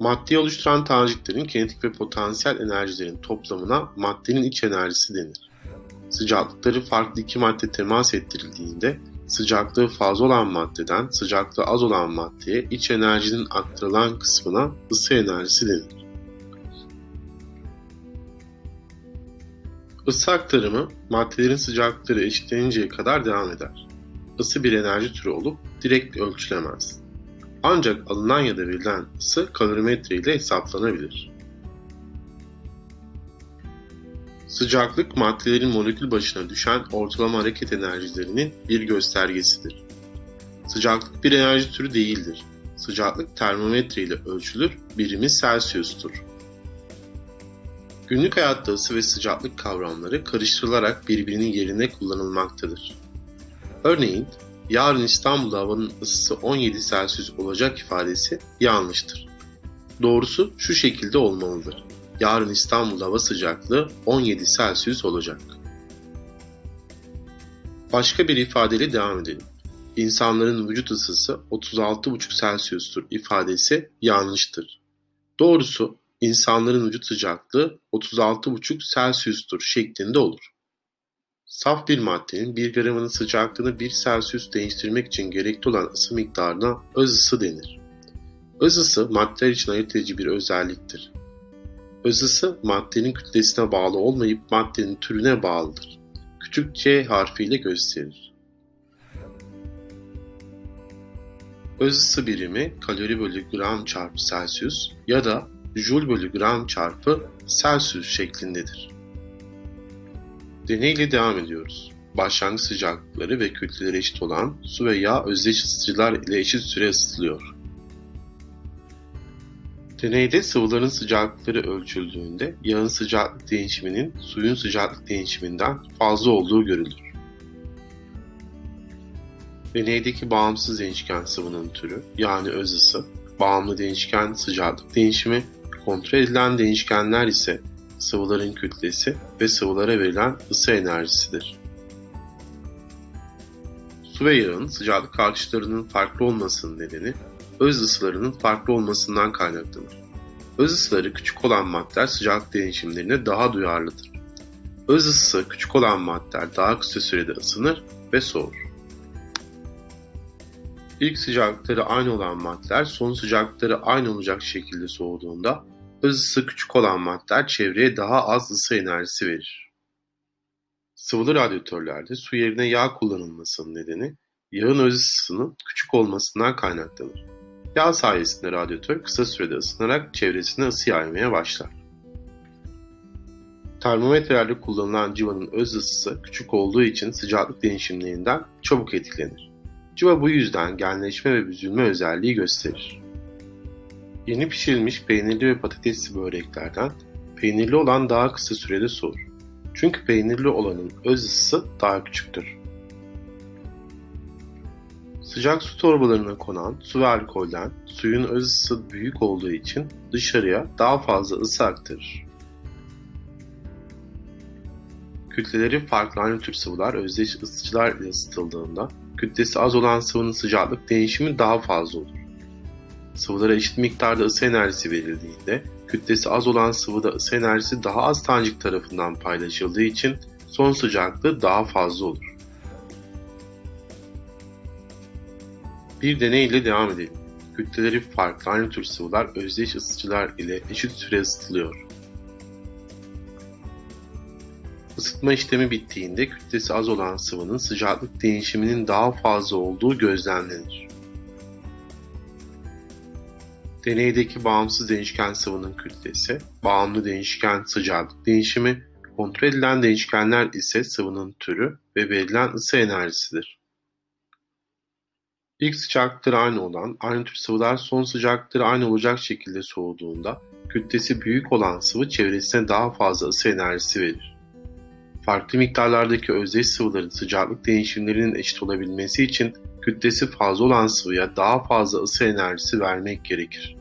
Maddeyi oluşturan taneciklerin kinetik ve potansiyel enerjilerin toplamına maddenin iç enerjisi denir. Sıcaklıkları farklı iki madde temas ettirildiğinde sıcaklığı fazla olan maddeden sıcaklığı az olan maddeye iç enerjinin aktarılan kısmına ısı enerjisi denir. Isı aktarımı maddelerin sıcaklıkları eşitleninceye kadar devam eder. Isı bir enerji türü olup direkt ölçülemez. Ancak alınan ya da verilen ısı kalorimetre ile hesaplanabilir. Sıcaklık maddelerin molekül başına düşen ortalama hareket enerjilerinin bir göstergesidir. Sıcaklık bir enerji türü değildir. Sıcaklık termometre ile ölçülür, birimi Celsius'tur. Günlük hayatta ısı ve sıcaklık kavramları karıştırılarak birbirinin yerine kullanılmaktadır. Örneğin, yarın İstanbul'da havanın ısısı 17 Celsius olacak ifadesi yanlıştır. Doğrusu şu şekilde olmalıdır. Yarın İstanbul'da hava sıcaklığı 17 Celsius olacak. Başka bir ifadeyle devam edelim. İnsanların vücut ısısı 36,5 Celsius'tur ifadesi yanlıştır. Doğrusu insanların vücut sıcaklığı 36,5 Celsius'tur şeklinde olur. Saf bir maddenin 1 gramının sıcaklığını 1 Celsius değiştirmek için gerekli olan ısı miktarına öz ısı denir. Öz ısı maddeler için ayırt edici bir özelliktir. Öz ısı maddenin kütlesine bağlı olmayıp maddenin türüne bağlıdır. Küçük c harfiyle gösterir. Öz ısı birimi kalori bölü gram çarpı Celsius ya da Joule bölü gram çarpı Celsius şeklindedir. Deneyle devam ediyoruz. Başlangıç sıcaklıkları ve kütleleri eşit olan su ve yağ özdeş ısıtıcılar ile eşit süre ısıtılıyor. Deneyde sıvıların sıcaklıkları ölçüldüğünde yağın sıcaklık değişiminin suyun sıcaklık değişiminden fazla olduğu görülür. Deneydeki bağımsız değişken sıvının türü yani öz ısı, bağımlı değişken sıcaklık değişimi, kontrol edilen değişkenler ise sıvıların kütlesi ve sıvılara verilen ısı enerjisidir. Su ve yağın sıcaklık artışlarının farklı olmasının nedeni öz ısılarının farklı olmasından kaynaklanır. Öz ısıları küçük olan maddeler sıcaklık değişimlerine daha duyarlıdır. Öz ısısı küçük olan maddeler daha kısa sürede ısınır ve soğur. İlk sıcaklıkları aynı olan maddeler son sıcaklıkları aynı olacak şekilde soğuduğunda öz ısı küçük olan maddeler çevreye daha az ısı enerjisi verir. Sıvılı radyatörlerde su yerine yağ kullanılmasının nedeni yağın öz ısısının küçük olmasından kaynaklanır. Yağ sayesinde radyatör kısa sürede ısınarak çevresine ısı yaymaya başlar. Termometrelerde kullanılan civanın öz ısısı küçük olduğu için sıcaklık değişimlerinden çabuk etkilenir. Civa bu yüzden genleşme ve büzülme özelliği gösterir. Yeni pişirilmiş peynirli ve patatesli böreklerden peynirli olan daha kısa sürede soğur. Çünkü peynirli olanın öz ısısı daha küçüktür. Sıcak su torbalarına konan su ve alkolden suyun öz ısısı büyük olduğu için dışarıya daha fazla ısı aktarır. Kütleleri farklı aynı tür sıvılar özdeş ısıtıcılar ile ısıtıldığında kütlesi az olan sıvının sıcaklık değişimi daha fazla olur. Sıvılara eşit miktarda ısı enerjisi verildiğinde kütlesi az olan sıvıda ısı enerjisi daha az tanecik tarafından paylaşıldığı için son sıcaklığı daha fazla olur. Bir deney ile devam edelim. Kütleleri farklı aynı tür sıvılar özdeş ısıtıcılar ile eşit süre ısıtılıyor. Isıtma işlemi bittiğinde kütlesi az olan sıvının sıcaklık değişiminin daha fazla olduğu gözlemlenir. Deneydeki bağımsız değişken sıvının kütlesi, bağımlı değişken sıcaklık değişimi, kontrol edilen değişkenler ise sıvının türü ve verilen ısı enerjisidir. İlk sıcaklıkları aynı olan aynı tür sıvılar son sıcaklıkları aynı olacak şekilde soğuduğunda kütlesi büyük olan sıvı çevresine daha fazla ısı enerjisi verir. Farklı miktarlardaki özdeş sıvıların sıcaklık değişimlerinin eşit olabilmesi için kütlesi fazla olan sıvıya daha fazla ısı enerjisi vermek gerekir.